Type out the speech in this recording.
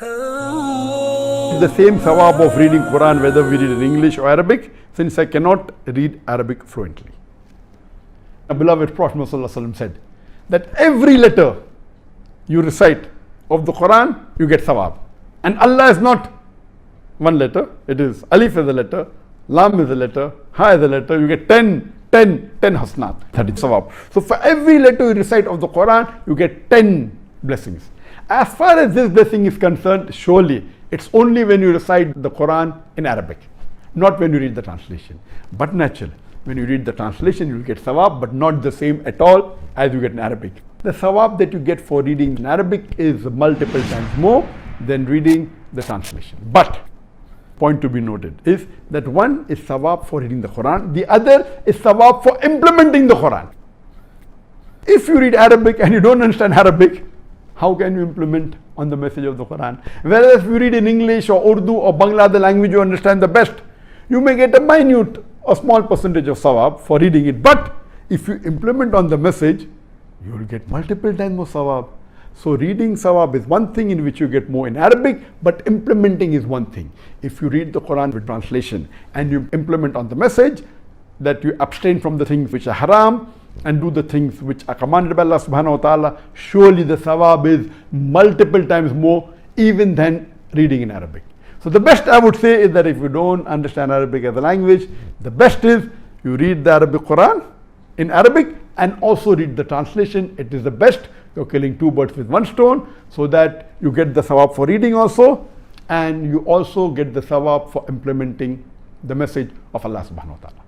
the same sawab of reading Quran whether we read in English or Arabic since I cannot read Arabic fluently. Our beloved Prophet Muhammad said that every letter you recite of the Quran you get sawab. And Allah is not one letter, it is Alif is a letter, Lam is a letter, Ha is a letter, you get 10, 10, 10 hasnat, that is sawab. So for every letter you recite of the Quran, you get 10 blessings. As far as this blessing is concerned, surely it's only when you recite the Quran in Arabic, not when you read the translation. But naturally, when you read the translation, you will get sawab, but not the same at all as you get in Arabic. The sawab that you get for reading in Arabic is multiple times more than reading the translation. But point to be noted is that one is sawab for reading the Quran, the other is sawab for implementing the Quran. If you read Arabic and you don't understand Arabic, how can you implement on the message of the Quran? Whereas if you read in English or Urdu or Bangla, the language you understand the best, you may get a minute, a small percentage of sawab for reading it. But if you implement on the message, you will get multiple times more sawab. So reading sawab is one thing in which you get more in Arabic, but implementing is one thing. If you read the Quran with translation and you implement on the message that you abstain from the things which are haram and do the things which are commanded by Allah subhanahu wa ta'ala, surely the sawab is multiple times more even than reading in Arabic. So the best I would say is that if you don't understand Arabic as a language, the best is you read the Arabic Quran in Arabic and also read the translation. It is the best. You're killing two birds with one stone so that you get the sawab for reading also and you also get the sawab for implementing the message of Allah subhanahu wa ta'ala.